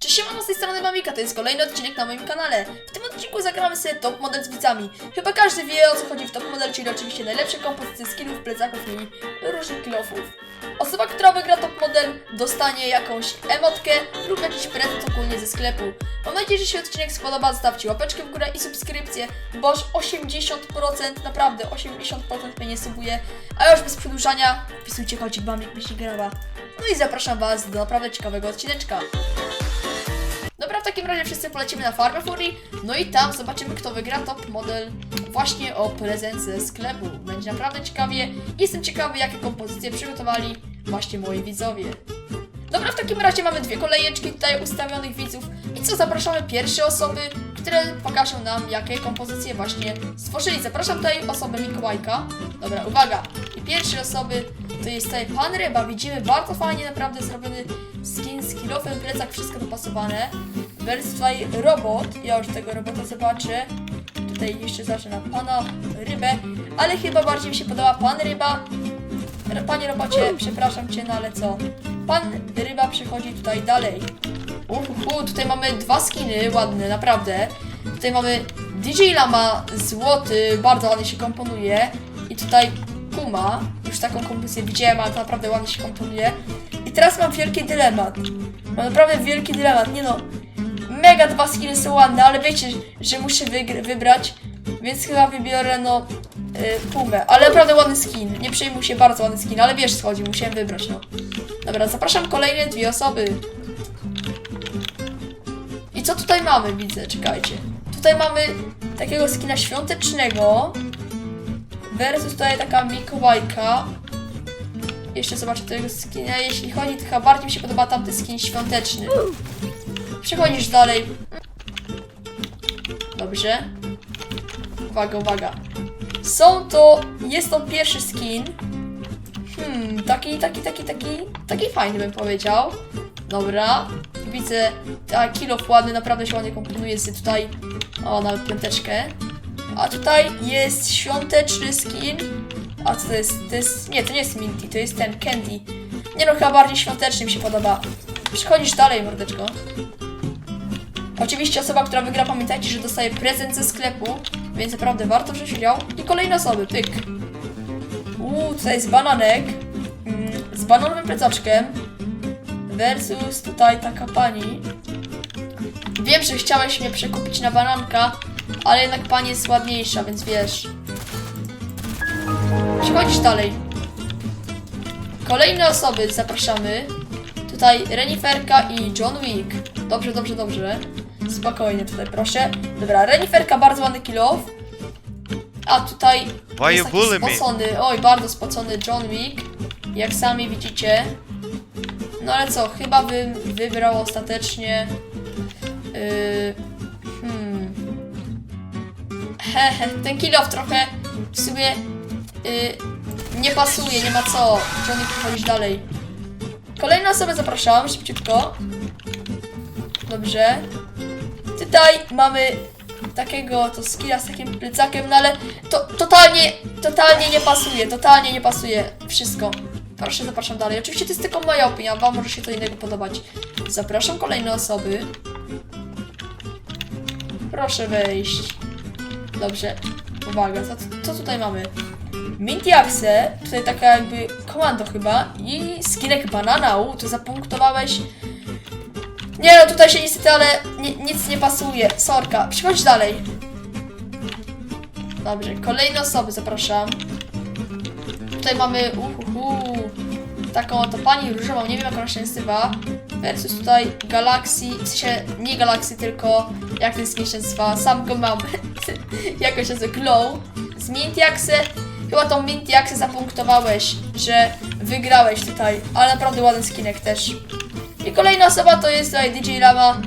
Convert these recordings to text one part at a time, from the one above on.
Cześć, siemano, z tej strony Mamika, to jest kolejny odcinek na moim kanale. W tym odcinku zagramy sobie top model z widzami. Chyba każdy wie o co chodzi w top model, czyli oczywiście najlepsze kompozycje skillów, plecaków i różnych kilofów. Osoba, która wygra top model dostanie jakąś emotkę lub jakiś prezent ogólnie ze sklepu. Mam nadzieję, że się odcinek spodoba, zostawcie łapeczkę w górę i subskrypcję, bo aż 80%, naprawdę 80% mnie nie subuje. A już bez przedłużania, wpisujcie kocik Mamik, myśli. No i zapraszam was do naprawdę ciekawego odcineczka. Dobra, w takim razie wszyscy polecimy na Farmę Fury, no i tam zobaczymy kto wygra top model właśnie o prezent ze sklepu. Będzie naprawdę ciekawie. Jestem ciekawy jakie kompozycje przygotowali właśnie moi widzowie. Dobra, w takim razie mamy dwie kolejeczki tutaj ustawionych widzów i co, zapraszamy pierwsze osoby, które pokażą nam jakie kompozycje właśnie stworzyli. Zapraszam tutaj osobę Mikołajka. Dobra, uwaga. I pierwsze osoby to jest tutaj Pan Ryba. Widzimy bardzo fajnie naprawdę zrobiony skin z kilofem, plecak, wszystko dopasowane. Wersja tutaj robot. Ja już tego robota zobaczę. Tutaj jeszcze zacznę na Pana Rybę, ale chyba bardziej mi się podoba Pan Ryba. Panie robocie, przepraszam Cię, no ale co? Pan Ryba przychodzi tutaj dalej. Uhuhu, tutaj mamy dwa skiny ładne, naprawdę. Tutaj mamy DJ Lama złoty, bardzo ładnie się komponuje. I tutaj Kuma, już taką kompozycję widziałem, ale to naprawdę ładnie się komponuje. I teraz mam wielki dylemat. Mam naprawdę wielki dylemat, nie no. Mega dwa skiny są ładne, ale wiecie, że muszę wybrać, więc chyba wybiorę no y, Pumę. Ale naprawdę ładny skin, nie przejmuj się, bardzo ładny skin, ale wiesz co chodzi, musiałem wybrać no. Dobra, zapraszam kolejne dwie osoby. Co tutaj mamy, widzę, czekajcie. Tutaj mamy takiego skina świątecznego. Versus tutaj taka Mikołajka. Jeszcze zobaczę tego skina. Jeśli chodzi, to chyba bardziej mi się podoba tamty skin świąteczny. Przechodzisz dalej. Dobrze. Uwaga, uwaga. Są to. Jest to pierwszy skin. Hmm, taki, taki, taki, taki. Taki fajny bym powiedział. Dobra. Widzę. Ta kilof ładny, naprawdę się ładnie komponuje z tutaj. O, nawet piąteczkę. A tutaj jest świąteczny skin. A co to jest? To jest. Nie, to nie jest Minty, to jest ten Candy. Nie no, chyba bardziej świąteczny mi się podoba. Przechodzisz dalej, mordeczko. Oczywiście osoba, która wygra, pamiętajcie, że dostaje prezent ze sklepu, więc naprawdę warto wziąć udział. I kolejne osoby, pyk. Uuu, tutaj jest bananek mm, z bananowym plecaczkiem versus tutaj taka pani. Wiem, że chciałeś mnie przekupić na bananka, ale jednak pani jest ładniejsza, więc wiesz. Przechodzisz dalej. Kolejne osoby zapraszamy. Tutaj Reniferka i John Wick. Dobrze, dobrze, dobrze. Spokojnie tutaj, proszę. Dobra, Reniferka, bardzo ładny kill off. A tutaj Why you jest taki spocony, oj, bardzo spocony John Wick. Jak sami widzicie. No ale co, chyba wy, wybrał ostatecznie. Yy, hmm. Hehe, ten kill off trochę w sumie yy, nie pasuje, nie ma co. Johnny, przechodzić dalej. Kolejne osoby zapraszam, szybciutko. Dobrze. Tutaj mamy takiego to skilla z takim plecakiem, no ale to totalnie, totalnie nie pasuje, totalnie nie pasuje wszystko. Proszę, zapraszam dalej. Oczywiście to jest tylko moja opinia, wam może się to innego podobać. Zapraszam kolejne osoby. Proszę wejść. Dobrze. Uwaga, co, co tutaj mamy? Mintiaxe, tutaj taka jakby komando chyba i skinek banana, u, to zapunktowałeś nie no, tutaj się niestety, ale ni nic nie pasuje. Sorka, przychodź dalej. Dobrze, kolejne osoby zapraszam. Tutaj mamy uhuhu, taką oto pani różową, nie wiem jak ona się nazywa. Versus tutaj Galaxy, w sensie nie Galaxy, tylko jak ten skin się nazywa, sam go mam. Jakoś się nazywa Glow. Z Mintiaxe, chyba tą Mintiaxe zapunktowałeś, że wygrałeś tutaj, ale naprawdę ładny skinek też. I kolejna osoba to jest tutaj DJ Lama.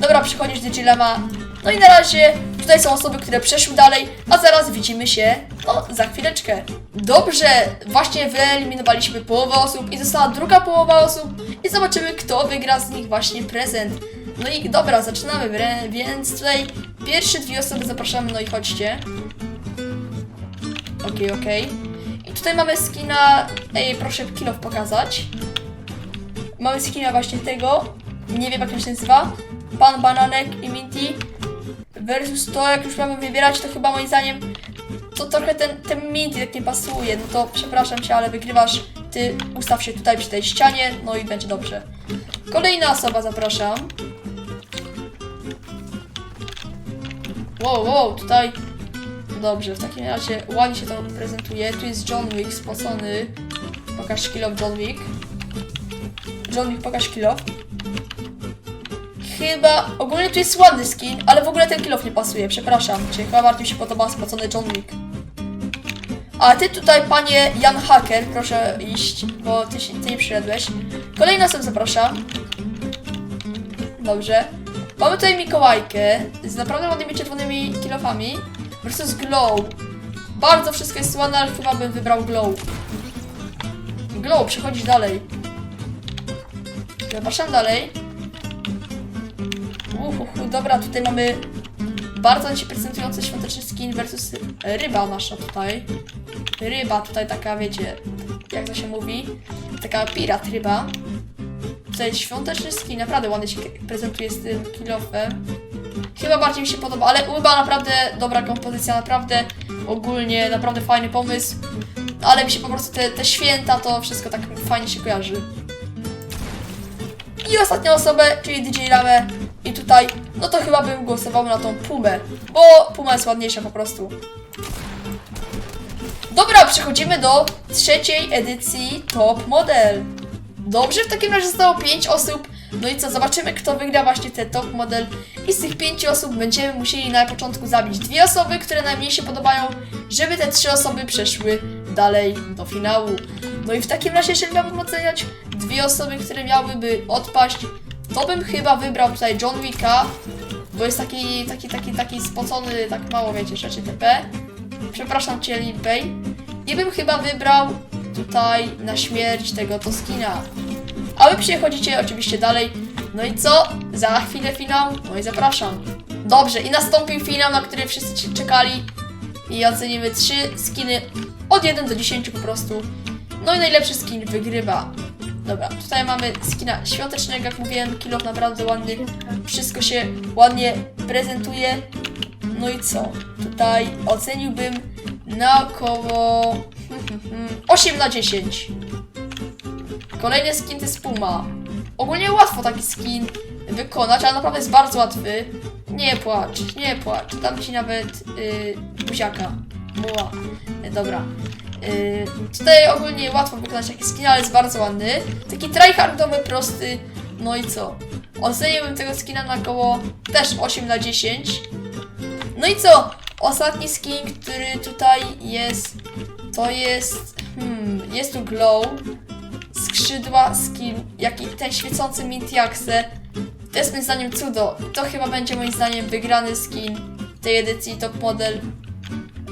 Dobra, przychodzisz DJ Lama. No i na razie tutaj są osoby, które przeszły dalej, a zaraz widzimy się no, za chwileczkę. Dobrze, właśnie wyeliminowaliśmy połowę osób i została druga połowa osób i zobaczymy kto wygra z nich właśnie prezent. No i dobra, zaczynamy, więc tutaj pierwsze dwie osoby zapraszamy, no i chodźcie. Okej, okej. I tutaj mamy skina, ej proszę kilof pokazać. Mamy skina właśnie tego. nie wiem jak on się nazywa, Pan Bananek i Minty versus to, jak już mamy wybierać, to chyba moim zdaniem to trochę ten, ten Minty tak nie pasuje, no to przepraszam cię, ale wygrywasz, ty ustaw się tutaj przy tej ścianie, no i będzie dobrze. Kolejna osoba zapraszam. Wow, wow, tutaj Dobrze, w takim razie ładnie się to prezentuje. Tu jest John Wick spocony. Pokaż kill of John Wick. John Wick, pokaż kill off. Chyba, ogólnie tu jest ładny skin, ale w ogóle ten kill off nie pasuje, przepraszam cię. Chyba bardziej się podoba spocony John Wick. A ty tutaj, panie Jan Hacker, proszę iść, bo ty, się, ty nie przyszedłeś. Kolejna osoba zapraszam. Dobrze. Mamy tutaj Mikołajkę z naprawdę ładnymi czerwonymi kilofami versus Glow. Bardzo wszystko jest ładne, ale chyba bym wybrał Glow. Glow, przechodzisz dalej. Zapraszam dalej. Uhuhu, dobra, tutaj mamy bardzo się prezentujący świąteczny skin versus ryba nasza tutaj. Ryba tutaj taka, wiecie, jak to się mówi, taka pirat ryba. Jest świąteczny skin, naprawdę ładnie się prezentuje z tym kilofem. Chyba bardziej mi się podoba, ale chyba naprawdę dobra kompozycja, naprawdę ogólnie, naprawdę fajny pomysł. Ale mi się po prostu te, te święta, to wszystko tak fajnie się kojarzy. I ostatnią osobę, czyli DJ Lamę. I tutaj, no to chyba bym głosował na tą Pumę, bo Puma jest ładniejsza po prostu. Dobra, przechodzimy do trzeciej edycji Top Model. Dobrze, w takim razie zostało 5 osób. No i co, zobaczymy kto wygra właśnie ten top model. I z tych 5 osób będziemy musieli na początku zabić dwie osoby, które najmniej się podobają, żeby te trzy osoby przeszły dalej do finału. No i w takim razie, jeżeli miałbym oceniać dwie osoby, które miałyby odpaść, to bym chyba wybrał tutaj John Wicka, bo jest taki, taki, taki, taki spocony, tak mało wiecie, rzeczy TP. Przepraszam cię, Limpej. I bym chyba wybrał tutaj na śmierć tego Toskina. A wy przechodzicie oczywiście dalej. No i co? Za chwilę finał. No i zapraszam. Dobrze, i nastąpił finał, na który wszyscy czekali. I ocenimy trzy skiny od 1 do 10 po prostu. No i najlepszy skin wygrywa. Dobra, tutaj mamy skina świątecznego, jak mówiłem, kilo naprawdę ładny. Wszystko się ładnie prezentuje. No i co? Tutaj oceniłbym na około 8 na 10. Kolejny skin to jest Puma. Ogólnie łatwo taki skin wykonać, ale naprawdę jest bardzo łatwy. Nie płacz, nie płacz. Dam ci nawet yy, buziaka. Muła. Dobra. Yy, tutaj ogólnie łatwo wykonać taki skin, ale jest bardzo ładny. Taki tryhardowy, prosty. No i co? Oceniłbym tego skina na około też 8 na 10. No i co? Ostatni skin, który tutaj jest, to jest, hmm, jest tu glow, skrzydła, skin, jak i ten świecący Mintiaxe. To jest moim zdaniem cudo. To chyba będzie moim zdaniem wygrany skin tej edycji Top Model.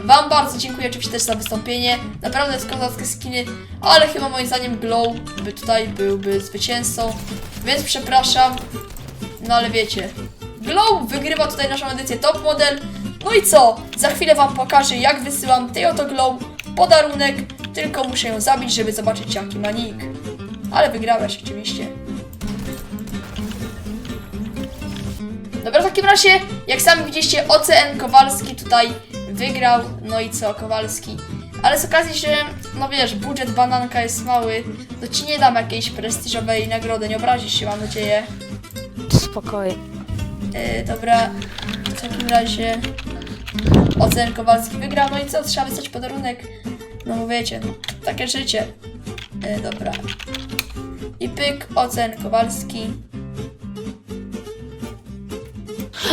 Wam bardzo dziękuję oczywiście też za wystąpienie. Naprawdę kozackie skiny, ale chyba moim zdaniem Glow by tutaj byłby zwycięzcą. Więc przepraszam. No ale wiecie. Glow wygrywa tutaj naszą edycję Top Model. No i co? Za chwilę wam pokażę jak wysyłam tej oto Glow podarunek. Tylko muszę ją zabić, żeby zobaczyć jaki ma nick. Ale wygrałeś oczywiście. Dobra, w takim razie, jak sami widzieliście, OCN Kowalski tutaj wygrał. No i co, Kowalski? Ale z okazji, że, no wiesz, budżet bananka jest mały, to ci nie dam jakiejś prestiżowej nagrody, nie obrazisz się, mam nadzieję. Spokojnie. Yy, dobra, w takim razie OCN Kowalski wygrał, no i co, trzeba wysłać podarunek. No wiecie, no, takie życie. Yy, dobra. I pyk, OCN Kowalski.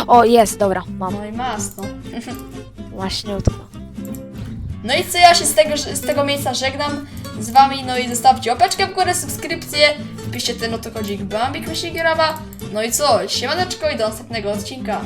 O, jest, dobra, mam. No i mas, no. Właśnie utko. No i co, ja się z tego, z tego miejsca żegnam z wami, no i zostawcie łapeczkę w górę, subskrypcję, wpiszcie ten oto kodzik Bambik Myśligierawa. No i co, siemaneczko i do następnego odcinka.